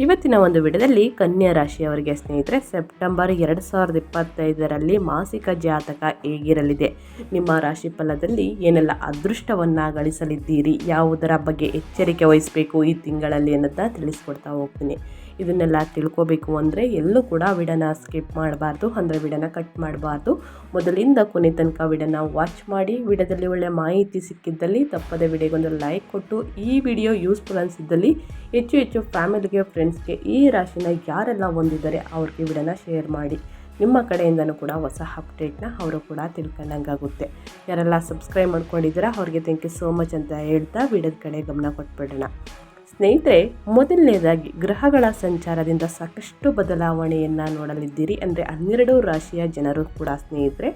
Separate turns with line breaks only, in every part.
ಇವತ್ತಿನ ಒಂದು ವಿಡಿಯೋದಲ್ಲಿ ಕನ್ಯಾ ರಾಶಿಯವರಿಗೆ ಸ್ನೇಹಿತರೆ ಸೆಪ್ಟೆಂಬರ್ ಎರಡು ಸಾವಿರದ ಇಪ್ಪತ್ತೈದರಲ್ಲಿ ಮಾಸಿಕ ಜಾತಕ ಹೇಗಿರಲಿದೆ? ನಿಮ್ಮ ರಾಶಿ ಫಲದಲ್ಲಿ ಏನೆಲ್ಲ ಅದೃಷ್ಟವನ್ನು ಗಳಿಸಲಿದ್ದೀರಿ? ಯಾವುದರ ಬಗ್ಗೆ ಎಚ್ಚರಿಕೆ ವಹಿಸಬೇಕು ಈ ತಿಂಗಳಲ್ಲಿ ಅನ್ನೋದನ್ನ ತಿಳಿಸ್ಕೊಡ್ತಾ ಹೋಗ್ತೀನಿ. ಇದನ್ನೆಲ್ಲ ತಿಳ್ಕೊಬೇಕು ಅಂದರೆ ಎಲ್ಲೂ ಕೂಡ ವಿಡನ ಸ್ಕಿಪ್ ಮಾಡಬಾರ್ದು. ಅಂದರೆ ವಿಡನ ಕಟ್ ಮಾಡಬಾರ್ದು. ಮೊದಲಿಂದ ಕೊನೆ ತನಕ ವಿಡನ ವಾಚ್ ಮಾಡಿ, ವಿಡದಲ್ಲಿ ಒಳ್ಳೆ ಮಾಹಿತಿ ಸಿಕ್ಕಿದ್ದಲ್ಲಿ ತಪ್ಪದೆ ವಿಡಿಯೋಗೊಂದು ಲೈಕ್ ಕೊಟ್ಟು, ಈ ವಿಡಿಯೋ ಯೂಸ್ಫುಲ್ ಅನಿಸಿದ್ದಲ್ಲಿ ಹೆಚ್ಚು ಹೆಚ್ಚು ಫ್ಯಾಮಿಲಿಗೆ ಫ್ರೆಂಡ್ಸ್ಗೆ ಈ ರಾಶಿನ ಯಾರೆಲ್ಲ ಹೊಂದಿದ್ದಾರೆ ಅವ್ರಿಗೆ ವಿಡನ ಶೇರ್ ಮಾಡಿ. ನಿಮ್ಮ ಕಡೆಯಿಂದನೂ ಕೂಡ ಹೊಸ ಅಪ್ಡೇಟ್ನ ಅವರು ಕೂಡ ತಿಳ್ಕೊಂಡಂಗಾಗುತ್ತೆ. ಯಾರೆಲ್ಲ ಸಬ್ಸ್ಕ್ರೈಬ್ ಮಾಡ್ಕೊಂಡಿದ್ದೀರಾ ಅವ್ರಿಗೆ ಥ್ಯಾಂಕ್ ಯು ಸೋ ಮಚ್ ಅಂತ ಹೇಳ್ತಾ ವಿಡಿಯೋದ ಕಡೆ ಗಮನ ಕೊಟ್ಬಿಡೋಣ. ಸ್ನೇಹಿತರೆ, ಮೊದಲನೇದಾಗಿ ಗ್ರಹಗಳ ಸಂಚಾರದಿಂದ ಸಾಕಷ್ಟು ಬದಲಾವಣೆಯನ್ನು ನೋಡಲಿದ್ದೀರಿ ಅಂದರೆ ಹನ್ನೆರಡು ರಾಶಿಯ ಜನರು ಕೂಡ ಸ್ನೇಹಿತರೆ,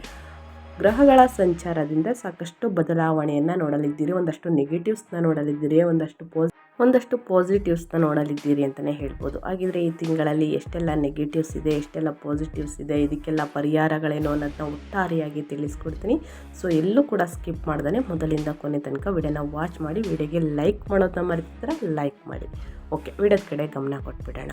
ಗ್ರಹಗಳ ಸಂಚಾರದಿಂದ ಸಾಕಷ್ಟು ಬದಲಾವಣೆಯನ್ನು ನೋಡಲಿದ್ದೀರಿ. ಒಂದಷ್ಟು ನೆಗೆಟಿವ್ಸ್ನ ನೋಡಲಿದ್ದೀರಿ, ಒಂದಷ್ಟು ಪಾಸ್ ಒಂದಷ್ಟು ಪಾಸಿಟಿವ್ಸ್ನ ನೋಡಲಿದ್ದೀರಿ ಅಂತಲೇ ಹೇಳ್ಬೋದು. ಹಾಗಿದ್ರೆ ಈ ತಿಂಗಳಲ್ಲಿ ಎಷ್ಟೆಲ್ಲ ನೆಗೆಟಿವ್ಸ್ ಇದೆ, ಎಷ್ಟೆಲ್ಲ ಪಾಸಿಟಿವ್ಸ್ ಇದೆ, ಇದಕ್ಕೆಲ್ಲ ಪರಿಹಾರಗಳೇನು ಅನ್ನೋದನ್ನ ಒಟ್ಟಾರೆಯಾಗಿ ತಿಳಿಸ್ಕೊಡ್ತೀನಿ. ಸೊ ಎಲ್ಲೂ ಕೂಡ ಸ್ಕಿಪ್ ಮಾಡ್ದೇ ಮೊದಲಿಂದ ಕೊನೆ ತನಕ ವಿಡಿಯೋನ ವಾಚ್ ಮಾಡಿ, ವಿಡಿಯೋಗೆ ಲೈಕ್ ಮಾಡೋದನ್ನ ಮರೆತಿದ್ರೆ ಲೈಕ್ ಮಾಡಿ. ಓಕೆ ವಿಡಿಯೋದ ಕಡೆ ಗಮನ ಕೊಟ್ಬಿಡೋಣ.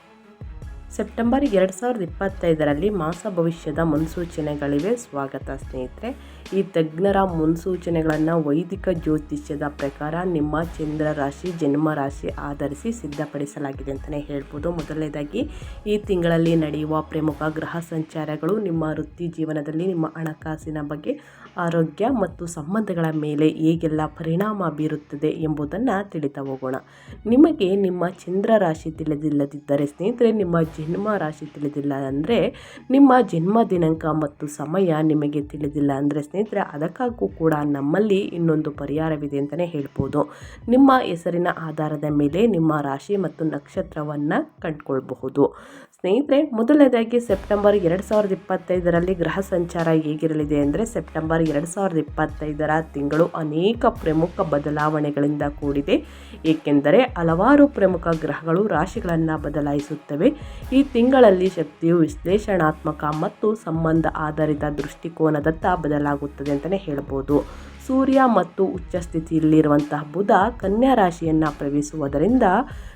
ಸೆಪ್ಟೆಂಬರ್ ಎರಡು ಸಾವಿರದ ಇಪ್ಪತ್ತೈದರಲ್ಲಿ ಮಾಸ ಭವಿಷ್ಯದ ಮುನ್ಸೂಚನೆಗಳಿವೆ. ಸ್ವಾಗತ ಸ್ನೇಹಿತರೆ. ಈ ತಜ್ಞರ ಮುನ್ಸೂಚನೆಗಳನ್ನು ವೈದಿಕ ಜ್ಯೋತಿಷ್ಯದ ಪ್ರಕಾರ ನಿಮ್ಮ ಚಂದ್ರ ರಾಶಿ, ಜನ್ಮ ರಾಶಿ ಆಧರಿಸಿ ಸಿದ್ಧಪಡಿಸಲಾಗಿದೆ ಅಂತಲೇ ಹೇಳ್ಬೋದು. ಮೊದಲನೇದಾಗಿ, ಈ ತಿಂಗಳಲ್ಲಿ ನಡೆಯುವ ಪ್ರಮುಖ ಗ್ರಹ ಸಂಚಾರಗಳು ನಿಮ್ಮ ವೃತ್ತಿ ಜೀವನದಲ್ಲಿ ನಿಮ್ಮ ಹಣಕಾಸಿನ ಬಗ್ಗೆ ಆರೋಗ್ಯ ಮತ್ತು ಸಂಬಂಧಗಳ ಮೇಲೆ ಹೇಗೆಲ್ಲ ಪರಿಣಾಮ ಬೀರುತ್ತದೆ ಎಂಬುದನ್ನು ತಿಳಿತಾ ಹೋಗೋಣ. ನಿಮಗೆ ನಿಮ್ಮ ಚಂದ್ರ ರಾಶಿ ತಿಳಿದಿಲ್ಲದಿದ್ದರೆ, ಸ್ನೇಹಿತರೆ, ನಿಮ್ಮ ಜನ್ಮ ರಾಶಿ ತಿಳಿದಿಲ್ಲ ಅಂದರೆ, ನಿಮ್ಮ ಜನ್ಮ ದಿನಾಂಕ ಮತ್ತು ಸಮಯ ನಿಮಗೆ ತಿಳಿದಿಲ್ಲ ಅಂದರೆ, ಸ್ನೇಹಿತರೆ, ಅದಕ್ಕಾಗೂ ಕೂಡ ನಮ್ಮಲ್ಲಿ ಇನ್ನೊಂದು ಪರಿಹಾರವಿದೆ ಅಂತಲೇ ಹೇಳ್ಬೋದು. ನಿಮ್ಮ ಹೆಸರಿನ ಆಧಾರದ ಮೇಲೆ ನಿಮ್ಮ ರಾಶಿ ಮತ್ತು ನಕ್ಷತ್ರವನ್ನು ಕಂಡುಕೊಳ್ಬಹುದು ಸ್ನೇಹಿತರೆ, ಮೊದಲನೇದಾಗಿ ಸೆಪ್ಟೆಂಬರ್ ಎರಡು ಸಾವಿರದ ಇಪ್ಪತ್ತೈದರಲ್ಲಿ ಗ್ರಹ ಸಂಚಾರ ಹೇಗಿರಲಿದೆ ಅಂದರೆ, ಸೆಪ್ಟೆಂಬರ್ ಎರಡು ಸಾವಿರದ ಇಪ್ಪತ್ತೈದರ ತಿಂಗಳು ಅನೇಕ ಪ್ರಮುಖ ಬದಲಾವಣೆಗಳಿಂದ ಕೂಡಿದೆ. ಏಕೆಂದರೆ, ಹಲವಾರು ಪ್ರಮುಖ ಗ್ರಹಗಳು ರಾಶಿಗಳನ್ನು ಬದಲಾಯಿಸುತ್ತವೆ. ಈ ತಿಂಗಳಲ್ಲಿ ಶಕ್ತಿಯು ವಿಶ್ಲೇಷಣಾತ್ಮಕ ಮತ್ತು ಸಂಬಂಧ ಆಧಾರಿತ ದೃಷ್ಟಿಕೋನದತ್ತ ಬದಲಾಗುತ್ತದೆ ಅಂತಲೇ ಹೇಳ್ಬೋದು. ಸೂರ್ಯ ಮತ್ತು ಉಚ್ಚ ಸ್ಥಿತಿಯಲ್ಲಿರುವಂತಹ ಬುಧ ಕನ್ಯಾ ರಾಶಿಯನ್ನು ಪ್ರವೇಶಿಸುವುದರಿಂದ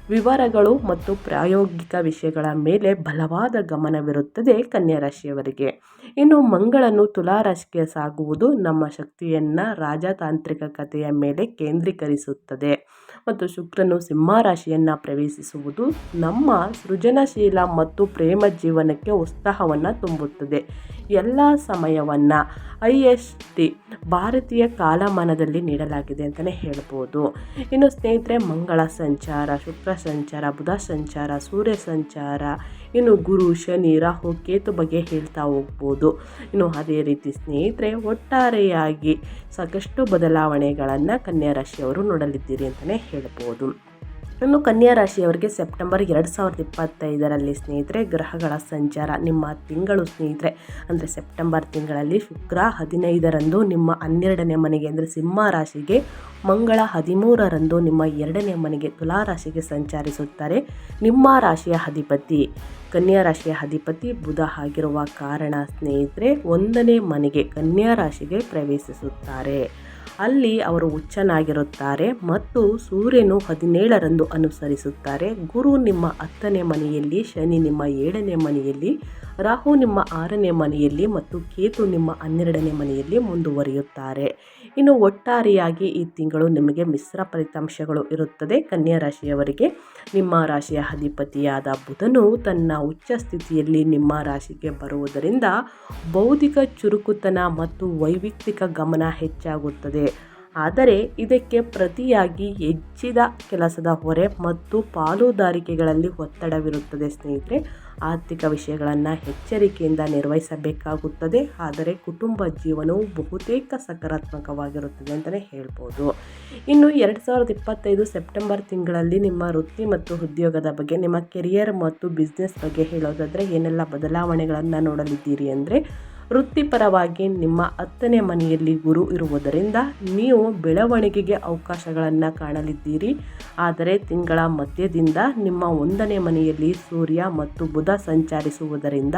ವಿವರಗಳು ಮತ್ತು ಪ್ರಾಯೋಗಿಕ ವಿಷಯಗಳ ಮೇಲೆ ಬಲವಾದ ಗಮನವಿರುತ್ತದೆ ಕನ್ಯಾ ರಾಶಿಯವರಿಗೆ. ಇನ್ನು ಮಂಗಳನು ತುಲಾರಾಶಿಗೆ ಸಾಗುವುದು ನಮ್ಮ ಶಕ್ತಿಯನ್ನು ರಾಜತಾಂತ್ರಿಕ ಕಥೆಯ ಮೇಲೆ ಕೇಂದ್ರೀಕರಿಸುತ್ತದೆ. ಮತ್ತು ಶುಕ್ರನು ಸಿಂಹ ರಾಶಿಯನ್ನು ಪ್ರವೇಶಿಸುವುದು ನಮ್ಮ ಸೃಜನಶೀಲ ಮತ್ತು ಪ್ರೇಮ ಜೀವನಕ್ಕೆ ಉತ್ಸಾಹವನ್ನು ತುಂಬುತ್ತದೆ. ಎಲ್ಲ ಸಮಯವನ್ನು ಐ ಎಸ್ ಟಿ ಭಾರತೀಯ ಕಾಲಮಾನದಲ್ಲಿ ನೀಡಲಾಗಿದೆ ಅಂತಲೇ ಹೇಳ್ಬೋದು. ಇನ್ನು ಸ್ನೇಹಿತರೆ, ಮಂಗಳ ಸಂಚಾರ, ಶುಕ್ರ ಸಂಚಾರ, ಬುಧ ಸಂಚಾರ, ಸೂರ್ಯ ಸಂಚಾರ, ಇನ್ನು ಗುರು, ಶನಿ, ರಾಹು, ಕೇತು ಬಗ್ಗೆ ಹೇಳ್ತಾ ಹೋಗ್ಬೋದು. ಇನ್ನು ಅದೇ ರೀತಿ ಸ್ನೇಹಿತರೆ, ಒಟ್ಟಾರೆಯಾಗಿ ಸಾಕಷ್ಟು ಬದಲಾವಣೆಗಳನ್ನು ಕನ್ಯಾ ರಾಶಿಯವರು ನೋಡಲಿದ್ದೀರಿ ಅಂತಲೇ ಹೇಳ್ಬೋದು ಇನ್ನು ಕನ್ಯಾ ರಾಶಿಯವರಿಗೆ ಸೆಪ್ಟೆಂಬರ್ ಎರಡು ಸಾವಿರದ ಇಪ್ಪತ್ತೈದರಲ್ಲಿ ಸ್ನೇಹಿತರೆ, ಗ್ರಹಗಳ ಸಂಚಾರ, ನಿಮ್ಮ ತಿಂಗಳು ಸ್ನೇಹಿತರೆ, ಅಂದರೆ ಸೆಪ್ಟೆಂಬರ್ ತಿಂಗಳಲ್ಲಿ ಶುಕ್ರ ಹದಿನೈದರಂದು ನಿಮ್ಮ ಹನ್ನೆರಡನೇ ಮನೆಗೆ, ಅಂದರೆ ಸಿಂಹ ರಾಶಿಗೆ ಮಂಗಳ ಹದಿಮೂರರಂದು ನಿಮ್ಮ ಎರಡನೇ ಮನೆಗೆ ತುಲಾ ರಾಶಿಗೆ ಸಂಚರಿಸುತ್ತಾರೆ. ನಿಮ್ಮ ರಾಶಿಯ ಅಧಿಪತಿ, ಕನ್ಯಾ ರಾಶಿಯ ಅಧಿಪತಿ ಬುಧ ಆಗಿರುವ ಕಾರಣ ಸ್ನೇಹಿತರೆ, ಒಂದನೇ ಮನೆಗೆ ಕನ್ಯಾ ರಾಶಿಗೆ ಪ್ರವೇಶಿಸುತ್ತಾರೆ. ಅಲ್ಲಿ ಅವರು ಹುಚ್ಚನಾಗಿರುತ್ತಾರೆ ಮತ್ತು ಸೂರ್ಯನು ಹದಿನೇಳರಂದು ಅನುಸರಿಸುತ್ತಾರೆ. ಗುರು ನಿಮ್ಮ ಹತ್ತನೇ ಮನೆಯಲ್ಲಿ, ಶನಿ ನಿಮ್ಮ ಏಳನೇ ಮನೆಯಲ್ಲಿ, ರಾಹು ನಿಮ್ಮ ಆರನೇ ಮನೆಯಲ್ಲಿ ಮತ್ತು ಕೇತು ನಿಮ್ಮ ಹನ್ನೆರಡನೇ ಮನೆಯಲ್ಲಿ ಮುಂದುವರಿಯುತ್ತಾರೆ. ಇನ್ನು ಒಟ್ಟಾರೆಯಾಗಿ ಈ ತಿಂಗಳು ನಿಮಗೆ ಮಿಶ್ರ ಫಲಿತಾಂಶಗಳು ಇರುತ್ತದೆ. ಕನ್ಯಾ ರಾಶಿಯವರಿಗೆ ನಿಮ್ಮ ರಾಶಿಯ ಅಧಿಪತಿಯಾದ ಬುಧನು ತನ್ನ ಉಚ್ಚ ಸ್ಥಿತಿಯಲ್ಲಿ ನಿಮ್ಮ ರಾಶಿಗೆ ಬರುವುದರಿಂದ ಬೌದ್ಧಿಕ ಚುರುಕುತನ ಮತ್ತು ವೈಯಕ್ತಿಕ ಗಮನ ಹೆಚ್ಚಾಗುತ್ತದೆ. ಆದರೆ ಇದಕ್ಕೆ ಪ್ರತಿಯಾಗಿ ಹೆಚ್ಚಿದ ಕೆಲಸದ ಹೊರೆ ಮತ್ತು ಪಾಲುದಾರಿಕೆಗಳಲ್ಲಿ ಒತ್ತಡವಿರುತ್ತದೆ ಸ್ನೇಹಿತರೆ. ಆರ್ಥಿಕ ವಿಷಯಗಳನ್ನು ಎಚ್ಚರಿಕೆಯಿಂದ ನಿರ್ವಹಿಸಬೇಕಾಗುತ್ತದೆ. ಆದರೆ ಕುಟುಂಬ ಜೀವನವು ಬಹುತೇಕ ಸಕಾರಾತ್ಮಕವಾಗಿರುತ್ತದೆ ಅಂತಲೇ ಹೇಳ್ಬೋದು. ಇನ್ನು ಎರಡು ಸಾವಿರದ ಇಪ್ಪತ್ತೈದು ಸೆಪ್ಟೆಂಬರ್ ತಿಂಗಳಲ್ಲಿ ನಿಮ್ಮ ವೃತ್ತಿ ಮತ್ತು ಉದ್ಯೋಗದ ಬಗ್ಗೆ, ನಿಮ್ಮ ಕೆರಿಯರ್ ಮತ್ತು ಬಿಸ್ನೆಸ್ ಬಗ್ಗೆ ಹೇಳೋದಾದರೆ ಏನೆಲ್ಲ ಬದಲಾವಣೆಗಳನ್ನು ನೋಡಲಿದ್ದೀರಿ ಅಂದರೆ ವೃತ್ತಿಪರವಾಗಿ ನಿಮ್ಮ ಹತ್ತನೇ ಮನೆಯಲ್ಲಿ ಗುರು ಇರುವುದರಿಂದ ನೀವು ಬೆಳವಣಿಗೆಗೆ ಅವಕಾಶಗಳನ್ನು ಕಾಣಲಿದ್ದೀರಿ. ಆದರೆ ತಿಂಗಳ ಮಧ್ಯದಿಂದ ನಿಮ್ಮ ಒಂದನೇ ಮನೆಯಲ್ಲಿ ಸೂರ್ಯ ಮತ್ತು ಬುಧ ಸಂಚರಿಸುವುದರಿಂದ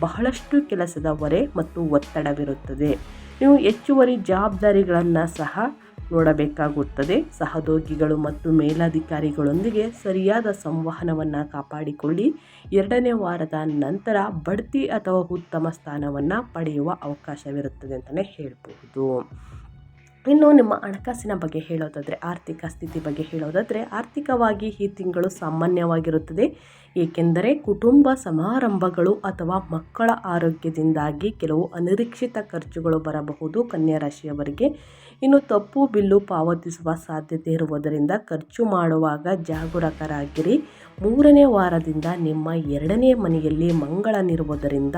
ಬಹಳಷ್ಟು ಕೆಲಸದ ಹೊರೆ ಮತ್ತು ಒತ್ತಡವಿರುತ್ತದೆ. ನೀವು ಹೆಚ್ಚುವರಿ ಜವಾಬ್ದಾರಿಗಳನ್ನು ಸಹ ನೋಡಬೇಕಾಗುತ್ತದೆ. ಸಹೋದ್ಯೋಗಿಗಳು ಮತ್ತು ಮೇಲಾಧಿಕಾರಿಗಳೊಂದಿಗೆ ಸರಿಯಾದ ಸಂವಹನವನ್ನು ಕಾಪಾಡಿಕೊಳ್ಳಿ. ಎರಡನೇ ವಾರದ ನಂತರ ಬಡ್ತಿ ಅಥವಾ ಉತ್ತಮ ಸ್ಥಾನವನ್ನು ಪಡೆಯುವ ಅವಕಾಶವಿರುತ್ತದೆ ಅಂತಲೇ ಹೇಳಬಹುದು. ಇನ್ನು ನಿಮ್ಮ ಹಣಕಾಸಿನ ಬಗ್ಗೆ ಹೇಳೋದಾದರೆ, ಆರ್ಥಿಕ ಸ್ಥಿತಿ ಬಗ್ಗೆ ಹೇಳೋದಾದರೆ, ಆರ್ಥಿಕವಾಗಿ ಈ ತಿಂಗಳು ಸಾಮಾನ್ಯವಾಗಿರುತ್ತದೆ. ಏಕೆಂದರೆ ಕುಟುಂಬ ಸಮಾರಂಭಗಳು ಅಥವಾ ಮಕ್ಕಳ ಆರೋಗ್ಯದಿಂದಾಗಿ ಕೆಲವು ಅನಿರೀಕ್ಷಿತ ಖರ್ಚುಗಳು ಬರಬಹುದು ಕನ್ಯಾ ರಾಶಿಯವರಿಗೆ. ಇನ್ನು ತಪ್ಪು ಬಿಲ್ಲು ಪಾವತಿಸುವ ಸಾಧ್ಯತೆ ಇರುವುದರಿಂದ ಖರ್ಚು ಮಾಡುವಾಗ ಜಾಗರೂಕರಾಗಿರಿ. ಮೂರನೇ ವಾರದಿಂದ ನಿಮ್ಮ ಎರಡನೇ ಮನೆಯಲ್ಲಿ ಮಂಗಳನಿರುವುದರಿಂದ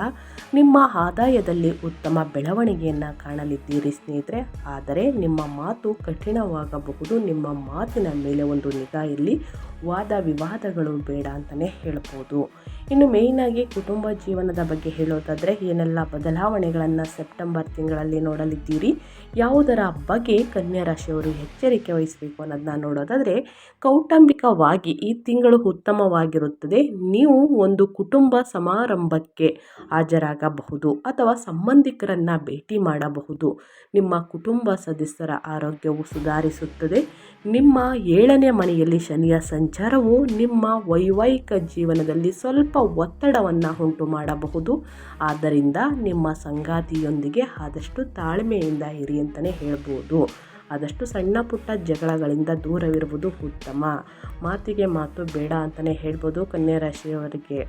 ನಿಮ್ಮ ಆದಾಯದಲ್ಲಿ ಉತ್ತಮ ಬೆಳವಣಿಗೆಯನ್ನು ಕಾಣಲಿದ್ದೀರಿ ಸ್ನೇಹಿತರೆ. ಆದರೆ ನಿಮ್ಮ ಮಾತು ಕಠಿಣವಾಗಬಹುದು. ನಿಮ್ಮ ಮಾತಿನ ಮೇಲೆ ಒಂದು ನಿಗಾ ಇಲ್ಲಿ ವಾದ ವಿವಾದಗಳು ಬೇಡ ಅಂತಲೇ ಹೇಳ್ಬೋದು. ಇನ್ನು ಮೇಯ್ನಾಗಿ ಕುಟುಂಬ ಜೀವನದ ಬಗ್ಗೆ ಹೇಳೋದಾದರೆ ಏನೆಲ್ಲ ಬದಲಾವಣೆಗಳನ್ನು ಸೆಪ್ಟೆಂಬರ್ ತಿಂಗಳಲ್ಲಿ ನೋಡಲಿದ್ದೀರಿ? ಯಾವುದರ ಬಗ್ಗೆ ಕನ್ಯಾ ರಾಶಿಯವರು ಎಚ್ಚರಿಕೆ ವಹಿಸಬೇಕು ಅನ್ನೋದನ್ನ ನೋಡೋದಾದರೆ, ಕೌಟುಂಬಿಕವಾಗಿ ಈ ತಿಂಗಳು ಉತ್ತಮವಾಗಿರುತ್ತದೆ. ನೀವು ಒಂದು ಕುಟುಂಬ ಸಮಾರಂಭಕ್ಕೆ ಹಾಜರಾಗಬಹುದು ಅಥವಾ ಸಂಬಂಧಿಕರನ್ನು ಭೇಟಿ ಮಾಡಬಹುದು. ನಿಮ್ಮ ಕುಟುಂಬ ಸದಸ್ಯರ ಆರೋಗ್ಯವು ಸುಧಾರಿಸುತ್ತದೆ. ನಿಮ್ಮ ಏಳನೇ ಮನೆಯಲ್ಲಿ ಶನಿಯ ಸಂಚಾರವು ನಿಮ್ಮ ವೈವಾಹಿಕ ಜೀವನದಲ್ಲಿ ಸ್ವಲ್ಪ ಒತ್ತಡವನ್ನು ಉಂಟು ಮಾಡಬಹುದು. ಆದ್ದರಿಂದ ನಿಮ್ಮ ಸಂಗಾತಿಯೊಂದಿಗೆ ಆದಷ್ಟು ತಾಳ್ಮೆಯಿಂದ ಇರಿ ಅಂತಲೇ ಹೇಳ್ಬೋದು. ಆದಷ್ಟು ಸಣ್ಣ ಪುಟ್ಟ ಜಗಳಗಳಿಂದ ದೂರವಿರುವುದು ಉತ್ತಮ. ಮಾತಿಗೆ ಮಾತು ಬೇಡ ಅಂತಲೇ ಹೇಳ್ಬೋದು ಕನ್ಯಾ ರಾಶಿಯವರಿಗೆ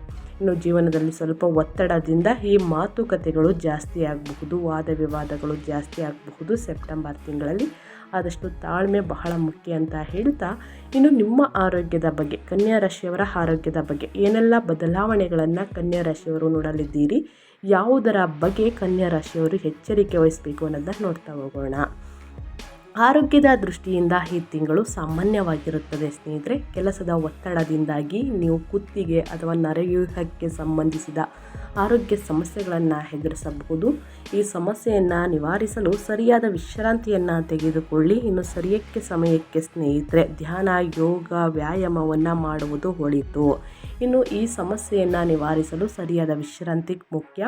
ಇನ್ನು ಜೀವನದಲ್ಲಿ ಸ್ವಲ್ಪ ಒತ್ತಡದಿಂದ ಈ ಮಾತುಕತೆಗಳು ಜಾಸ್ತಿ ಆಗಬಹುದು, ವಾದ ವಿವಾದಗಳು ಜಾಸ್ತಿ ಆಗಬಹುದು. ಸೆಪ್ಟೆಂಬರ್ ತಿಂಗಳಲ್ಲಿ ಆದಷ್ಟು ತಾಳ್ಮೆ ಬಹಳ ಮುಖ್ಯ ಅಂತ ಹೇಳ್ತಾ ಇನ್ನು ನಿಮ್ಮ ಆರೋಗ್ಯದ ಬಗ್ಗೆ, ಕನ್ಯಾ ರಾಶಿಯವರ ಆರೋಗ್ಯದ ಬಗ್ಗೆ, ಏನೆಲ್ಲ ಬದಲಾವಣೆಗಳನ್ನು ಕನ್ಯಾ ರಾಶಿಯವರು ನೋಡಲಿದ್ದೀರಿ? ಯಾವುದರ ಬಗ್ಗೆ ಕನ್ಯಾ ರಾಶಿಯವರು ಎಚ್ಚರಿಕೆ ವಹಿಸಬೇಕು ಅನ್ನೋದನ್ನ ನೋಡ್ತಾ ಹೋಗೋಣ. ಆರೋಗ್ಯದ ದೃಷ್ಟಿಯಿಂದ ಈ ತಿಂಗಳು ಸಾಮಾನ್ಯವಾಗಿರುತ್ತದೆ ಸ್ನೇಹಿತರೆ. ಕೆಲಸದ ಒತ್ತಡದಿಂದಾಗಿ ನೀವು ಕುತ್ತಿಗೆ ಅಥವಾ ನರವ್ಯೂಹಕ್ಕೆ ಸಂಬಂಧಿಸಿದ ಆರೋಗ್ಯ ಸಮಸ್ಯೆಗಳನ್ನು ಎದುರಿಸಬಹುದು. ಈ ಸಮಸ್ಯೆಯನ್ನು ನಿವಾರಿಸಲು ಸರಿಯಾದ ವಿಶ್ರಾಂತಿಯನ್ನು ತೆಗೆದುಕೊಳ್ಳಿ. ಇನ್ನು ಸರಿಯಕ್ಕೆ ಸಮಯಕ್ಕೆ ಸ್ನೇಹಿತರೆ, ಧ್ಯಾನ, ಯೋಗ, ವ್ಯಾಯಾಮವನ್ನು ಮಾಡುವುದು ಒಳಿತು. ಇನ್ನು ಈ ಸಮಸ್ಯೆಯನ್ನು ನಿವಾರಿಸಲು ಸರಿಯಾದ ವಿಶ್ರಾಂತಿ ಮುಖ್ಯ.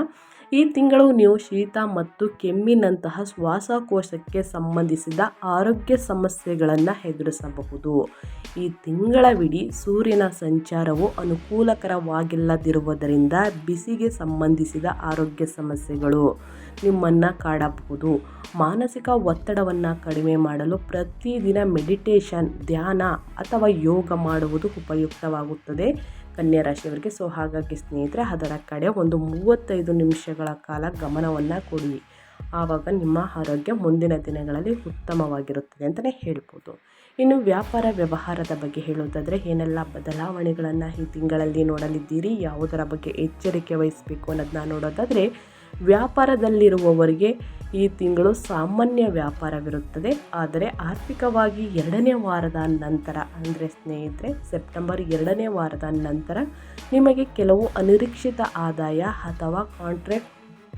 ಈ ತಿಂಗಳು ನೀವು ಶೀತ ಮತ್ತು ಕೆಮ್ಮಿನಂತಹ ಶ್ವಾಸಕೋಶಕ್ಕೆ ಸಂಬಂಧಿಸಿದ ಆರೋಗ್ಯ ಸಮಸ್ಯೆಗಳನ್ನು ಎದುರಿಸಬಹುದು. ಈ ತಿಂಗಳವಿಡೀ ಸೂರ್ಯನ ಸಂಚಾರವು ಅನುಕೂಲಕರವಾಗಿಲ್ಲದಿರುವುದರಿಂದ ಬಿಸಿಗೆ ಸಂಬಂಧಿಸಿದ ಆರೋಗ್ಯ ಸಮಸ್ಯೆಗಳು ನಿಮ್ಮನ್ನು ಕಾಡಬಹುದು. ಮಾನಸಿಕ ಒತ್ತಡವನ್ನು ಕಡಿಮೆ ಮಾಡಲು ಪ್ರತಿದಿನ ಮೆಡಿಟೇಷನ್ ಧ್ಯಾನ ಅಥವಾ ಯೋಗ ಮಾಡುವುದು ಉಪಯುಕ್ತವಾಗುತ್ತದೆ. ಕನ್ಯಾ ರಾಶಿಯವರಿಗೆ. ಸೊ, ಹಾಗಾಗಿ ಸ್ನೇಹಿತರೆ, ಅದರ ಕಡೆ ಒಂದು ಮೂವತ್ತೈದು ನಿಮಿಷಗಳ ಕಾಲ ಗಮನವನ್ನು ಕೊಡಿ. ಆವಾಗ ನಿಮ್ಮ ಆರೋಗ್ಯ ಮುಂದಿನ ದಿನಗಳಲ್ಲಿ ಉತ್ತಮವಾಗಿರುತ್ತದೆ ಅಂತಲೇ ಹೇಳ್ಬೋದು. ಇನ್ನು ವ್ಯಾಪಾರ ವ್ಯವಹಾರದ ಬಗ್ಗೆ ಹೇಳೋದಾದರೆ, ಏನೆಲ್ಲ ಬದಲಾವಣೆಗಳನ್ನು ಈ ತಿಂಗಳಲ್ಲಿ ನೋಡಲಿದ್ದೀರಿ? ಯಾವುದರ ಬಗ್ಗೆ ಎಚ್ಚರಿಕೆ ವಹಿಸಬೇಕು ಅನ್ನೋದನ್ನ ನೋಡೋದಾದರೆ, ವ್ಯಾಪಾರದಲ್ಲಿರುವವರಿಗೆ ಈ ತಿಂಗಳು ಸಾಮಾನ್ಯ ವ್ಯಾಪಾರವಿರುತ್ತದೆ. ಆದರೆ ಆರ್ಥಿಕವಾಗಿ ಎರಡನೇ ವಾರದ ನಂತರ, ಅಂದರೆ ಸ್ನೇಹಿತರೆ, ಸೆಪ್ಟೆಂಬರ್ ಎರಡನೇ ವಾರದ ನಂತರ ನಿಮಗೆ ಕೆಲವು ಅನಿರೀಕ್ಷಿತ ಆದಾಯ ಅಥವಾ ಕಾಂಟ್ರಾಕ್ಟ್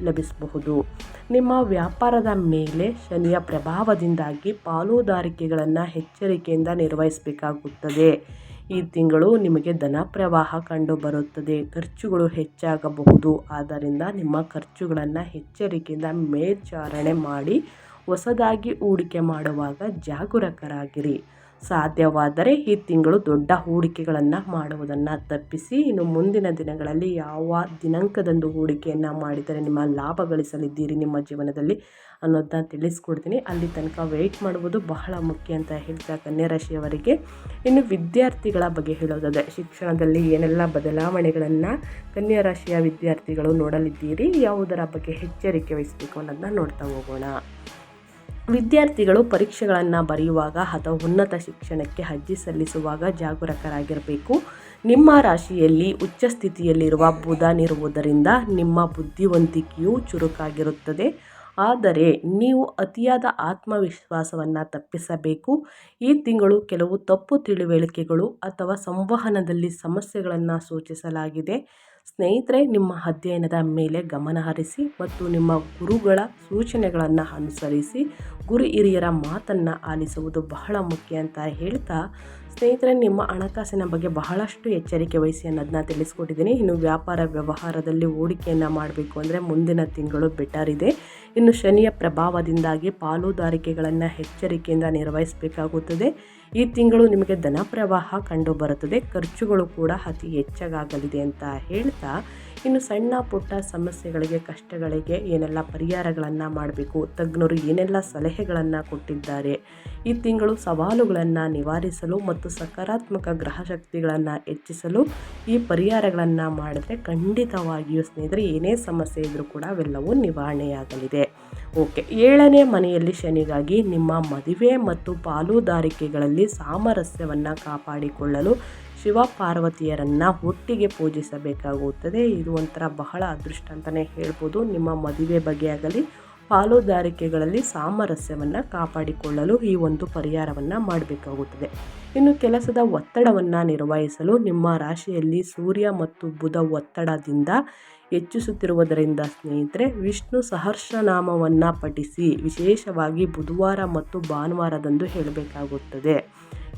ಲಭಿಸಬಹುದು. ನಿಮ್ಮ ವ್ಯಾಪಾರದ ಮೇಲೆ ಶನಿಯ ಪ್ರಭಾವದಿಂದಾಗಿ ಪಾಲುದಾರಿಕೆಗಳನ್ನು ಎಚ್ಚರಿಕೆಯಿಂದ ನಿರ್ವಹಿಸಬೇಕಾಗುತ್ತದೆ. ಈ ತಿಂಗಳು ನಿಮಗೆ ಧನ ಪ್ರವಾಹ ಕಂಡುಬರುತ್ತದೆ ಖರ್ಚುಗಳು ಹೆಚ್ಚಾಗಬಹುದು. ಆದ್ದರಿಂದ ನಿಮ್ಮ ಖರ್ಚುಗಳನ್ನು ಎಚ್ಚರಿಕೆಯಿಂದ ಮೇಲ್ಚಾರಣೆ ಮಾಡಿ, ಹೊಸದಾಗಿ ಹೂಡಿಕೆ ಮಾಡುವಾಗ ಜಾಗರೂಕರಾಗಿರಿ. ಸಾಧ್ಯವಾದರೆ ಈ ತಿಂಗಳು ದೊಡ್ಡ ಹೂಡಿಕೆಗಳನ್ನು ಮಾಡುವುದನ್ನು ತಪ್ಪಿಸಿ. ಇನ್ನು ಮುಂದಿನ ದಿನಗಳಲ್ಲಿ ಯಾವ ದಿನಾಂಕದಂದು ಹೂಡಿಕೆಯನ್ನು ಮಾಡಿದರೆ ನಿಮ್ಮ ಲಾಭ ಗಳಿಸಲಿದ್ದೀರಿ ನಿಮ್ಮ ಜೀವನದಲ್ಲಿ ಅನ್ನೋದನ್ನ ತಿಳಿಸ್ಕೊಡ್ತೀನಿ. ಅಲ್ಲಿ ತನಕ ವೆಯ್ಟ್ ಮಾಡುವುದು ಬಹಳ ಮುಖ್ಯ ಅಂತ ಹೇಳ್ತಾ ಕನ್ಯಾ ರಾಶಿಯವರಿಗೆ ಇನ್ನು ವಿದ್ಯಾರ್ಥಿಗಳ ಬಗ್ಗೆ ಹೇಳೋದಾದರೆ, ಶಿಕ್ಷಣದಲ್ಲಿ ಏನೆಲ್ಲ ಬದಲಾವಣೆಗಳನ್ನು ಕನ್ಯಾ ರಾಶಿಯ ವಿದ್ಯಾರ್ಥಿಗಳು ನೋಡಲಿದ್ದೀರಿ, ಯಾವುದರ ಬಗ್ಗೆ ಎಚ್ಚರಿಕೆ ವಹಿಸಬೇಕು ಅನ್ನೋದನ್ನ ನೋಡ್ತಾ ಹೋಗೋಣ. ವಿದ್ಯಾರ್ಥಿಗಳು ಪರೀಕ್ಷೆಗಳನ್ನು ಬರೆಯುವಾಗ ಅಥವಾ ಉನ್ನತ ಶಿಕ್ಷಣಕ್ಕೆ ಅರ್ಜಿ ಸಲ್ಲಿಸುವಾಗ ಜಾಗರೂಕರಾಗಿರಬೇಕು. ನಿಮ್ಮ ರಾಶಿಯಲ್ಲಿ ಉಚ್ಚ ಸ್ಥಿತಿಯಲ್ಲಿರುವ ಬುಧನಿರುವುದರಿಂದ ನಿಮ್ಮ ಬುದ್ಧಿವಂತಿಕೆಯು ಚುರುಕಾಗಿರುತ್ತದೆ. ಆದರೆ ನೀವು ಅತಿಯಾದ ಆತ್ಮವಿಶ್ವಾಸವನ್ನು ತಪ್ಪಿಸಬೇಕು. ಈ ತಿಂಗಳು ಕೆಲವು ತಪ್ಪು ತಿಳುವಳಿಕೆಗಳು ಅಥವಾ ಸಂವಹನದಲ್ಲಿ ಸಮಸ್ಯೆಗಳನ್ನು ಸೂಚಿಸಲಾಗಿದೆ. ಸ್ನೇಹಿತರೆ, ನಿಮ್ಮ ಅಧ್ಯಯನದ ಮೇಲೆ ಗಮನ ಹರಿಸಿ ಮತ್ತು ನಿಮ್ಮ ಗುರುಗಳ ಸೂಚನೆಗಳನ್ನು ಅನುಸರಿಸಿ ಗುರು ಹಿರಿಯರ ಮಾತನ್ನು ಆಲಿಸುವುದು ಬಹಳ ಮುಖ್ಯ ಅಂತ ಹೇಳ್ತಾ ಸ್ನೇಹಿತರೆ, ನಿಮ್ಮ ಹಣಕಾಸಿನ ಬಗ್ಗೆ ಬಹಳಷ್ಟು ಎಚ್ಚರಿಕೆ ವಹಿಸಿ ಅನ್ನೋದನ್ನ ತಿಳಿಸ್ಕೊಟ್ಟಿದ್ದೀನಿ. ಇನ್ನು ವ್ಯಾಪಾರ ವ್ಯವಹಾರದಲ್ಲಿ ಹೂಡಿಕೆಯನ್ನು ಮಾಡಬೇಕು ಅಂದರೆ ಮುಂದಿನ ತಿಂಗಳು ಬೆಟರ್ ಇದೆ. ಇನ್ನು ಶನಿಯ ಪ್ರಭಾವದಿಂದಾಗಿ ಪಾಲುದಾರಿಕೆಗಳನ್ನು ಎಚ್ಚರಿಕೆಯಿಂದ ನಿರ್ವಹಿಸಬೇಕಾಗುತ್ತದೆ. ಈ ತಿಂಗಳು ನಿಮಗೆ ಧನ ಪ್ರವಾಹ ಕಂಡುಬರುತ್ತದೆ. ಖರ್ಚುಗಳು ಕೂಡ ಅತಿ ಹೆಚ್ಚಾಗಲಿದೆ ಅಂತ ಹೇಳ್ತಾ ಇನ್ನು ಸಣ್ಣ ಪುಟ್ಟ ಸಮಸ್ಯೆಗಳಿಗೆ, ಕಷ್ಟಗಳಿಗೆ ಏನೆಲ್ಲ ಪರಿಹಾರಗಳನ್ನು ಮಾಡಬೇಕು, ತಜ್ಞರು ಏನೆಲ್ಲ ಸಲಹೆಗಳನ್ನು ಕೊಟ್ಟಿದ್ದಾರೆ, ಈ ತಿಂಗಳು ಸವಾಲುಗಳನ್ನು ನಿವಾರಿಸಲು ಮತ್ತು ಸಕಾರಾತ್ಮಕ ಗ್ರಹ ಶಕ್ತಿಗಳನ್ನು ಹೆಚ್ಚಿಸಲು ಈ ಪರಿಹಾರಗಳನ್ನು ಮಾಡಿದ್ರೆ ಖಂಡಿತವಾಗಿಯೂ ಸ್ನೇಹಿತರೆ ಏನೇ ಸಮಸ್ಯೆ ಇದ್ದರೂ ಕೂಡ ಅವೆಲ್ಲವೂ ನಿವಾರಣೆಯಾಗಲಿದೆ. ಓಕೆ, ಏಳನೇ ಮನೆಯಲ್ಲಿ ಶನಿಗಾಗಿ ನಿಮ್ಮ ಮದುವೆ ಮತ್ತು ಪಾಲುದಾರಿಕೆಗಳಲ್ಲಿ ಸಾಮರಸ್ಯವನ್ನು ಕಾಪಾಡಿಕೊಳ್ಳಲು ಶಿವ ಪಾರ್ವತಿಯರನ್ನು ಒಟ್ಟಿಗೆ ಪೂಜಿಸಬೇಕಾಗುತ್ತದೆ. ಇದು ಒಂಥರ ಬಹಳ ಅದೃಷ್ಟ ಅಂತಲೇ ಹೇಳ್ಬೋದು. ನಿಮ್ಮ ಮದುವೆ ಬಗ್ಗೆ ಆಗಲಿ, ಪಾಲುದಾರಿಕೆಗಳಲ್ಲಿ ಸಾಮರಸ್ಯವನ್ನು ಕಾಪಾಡಿಕೊಳ್ಳಲು ಈ ಒಂದು ಪರಿಹಾರವನ್ನು ಮಾಡಬೇಕಾಗುತ್ತದೆ. ಇನ್ನು ಕೆಲಸದ ಒತ್ತಡವನ್ನು ನಿರ್ವಹಿಸಲು ನಿಮ್ಮ ರಾಶಿಯಲ್ಲಿ ಸೂರ್ಯ ಮತ್ತು ಬುಧ ಒತ್ತಡದಿಂದ ಹೆಚ್ಚಿಸುತ್ತಿರುವುದರಿಂದ ಸ್ನೇಹಿತರೆ, ವಿಷ್ಣು ಸಹರ್ಷನಾಮವನ್ನು ಪಠಿಸಿ, ವಿಶೇಷವಾಗಿ ಬುಧವಾರ ಮತ್ತು ಭಾನುವಾರದಂದು ಹೇಳಬೇಕಾಗುತ್ತದೆ.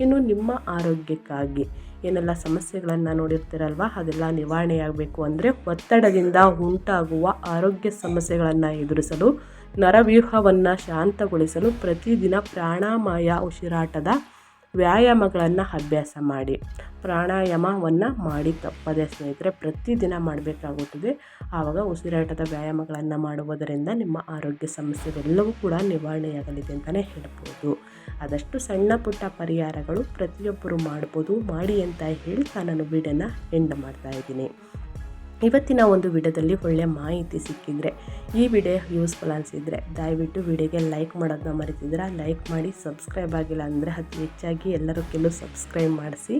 ಇನ್ನು ನಿಮ್ಮ ಆರೋಗ್ಯಕ್ಕಾಗಿ ಏನೆಲ್ಲ ಸಮಸ್ಯೆಗಳನ್ನು ನೋಡಿರ್ತೀರಲ್ವ? ಅದೆಲ್ಲ ನಿವಾರಣೆಯಾಗಬೇಕು ಅಂದರೆ ಒತ್ತಡದಿಂದ ಉಂಟಾಗುವ ಆರೋಗ್ಯ ಸಮಸ್ಯೆಗಳನ್ನು ಎದುರಿಸಲು, ನರವ್ಯೂಹವನ್ನು ಶಾಂತಗೊಳಿಸಲು ಪ್ರತಿದಿನ ಪ್ರಾಣಾಮಯ ಉಸಿರಾಟದ ವ್ಯಾಯಾಮಗಳನ್ನು ಅಭ್ಯಾಸ ಮಾಡಿ. ಪ್ರಾಣಾಯಾಮವನ್ನು ಮಾಡಿ ತಪ್ಪದೆ ಸ್ನೇಹಿತರೆ, ಪ್ರತಿದಿನ ಮಾಡಬೇಕಾಗುತ್ತದೆ. ಆವಾಗ ಉಸಿರಾಟದ ವ್ಯಾಯಾಮಗಳನ್ನು ಮಾಡುವುದರಿಂದ ನಿಮ್ಮ ಆರೋಗ್ಯ ಸಮಸ್ಯೆಗಳೆಲ್ಲವೂ ಕೂಡ ನಿವಾರಣೆಯಾಗಲಿದೆ ಅಂತಲೇ ಹೇಳ್ಬೋದು. ಆದಷ್ಟು ಸಣ್ಣ ಪುಟ್ಟ ಪರಿಹಾರಗಳು ಪ್ರತಿಯೊಬ್ಬರು ಮಾಡ್ಬೋದು. ಮಾಡಿ ಅಂತ ಹೇಳ್ತಾ ನಾನು ವೀಡಿಯೋನ ಎಂಡ್ ಮಾಡ್ತಾ ಇದ್ದೀನಿ. ಇವತ್ತಿನ ಒಂದು ವಿಡಿಯೋದಲ್ಲಿ ಒಳ್ಳೆಯ ಮಾಹಿತಿ ಸಿಕ್ಕಿದರೆ ಈ ವಿಡಿಯೋ ಯೂಸ್ಫುಲ್ ಅನಿಸಿದರೆ ದಯವಿಟ್ಟು ವಿಡಿಯೋಗೆ ಲೈಕ್ ಮಾಡೋದನ್ನ ಮರಿತಿದ್ರೆ ಲೈಕ್ ಮಾಡಿ ಸಬ್ಸ್ಕ್ರೈಬ್ ಆಗಿಲ್ಲ ಅಂದರೆ ಅತಿ ಹೆಚ್ಚಾಗಿ ಎಲ್ಲರೂ ಕೆಲವು ಸಬ್ಸ್ಕ್ರೈಬ್ ಮಾಡಿಸಿ.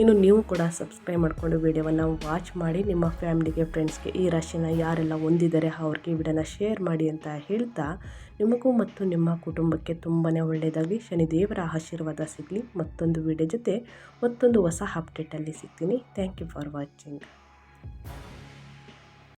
ಇನ್ನು ನೀವು ಕೂಡ ಸಬ್ಸ್ಕ್ರೈಬ್ ಮಾಡಿಕೊಂಡು ವಿಡಿಯೋವನ್ನು ವಾಚ್ ಮಾಡಿ, ನಿಮ್ಮ ಫ್ಯಾಮಿಲಿಗೆ ಫ್ರೆಂಡ್ಸ್ಗೆ ಈ ರಾಶಿನ ಯಾರೆಲ್ಲ ಹೊಂದಿದ್ದಾರೆ ಅವ್ರಿಗೆ ವಿಡಿಯೋನ ಶೇರ್ ಮಾಡಿ ಅಂತ ಹೇಳ್ತಾ ನಿಮಗೂ ಮತ್ತು ನಿಮ್ಮ ಕುಟುಂಬಕ್ಕೆ ತುಂಬಾ ಒಳ್ಳೆಯದಾಗಿ ಶನಿದೇವರ ಆಶೀರ್ವಾದ ಸಿಗಲಿ. ಮತ್ತೊಂದು ವಿಡಿಯೋ ಜೊತೆ ಮತ್ತೊಂದು ಹೊಸ ಅಪ್ಡೇಟಲ್ಲಿ ಸಿಗ್ತೀನಿ. Thank you for watching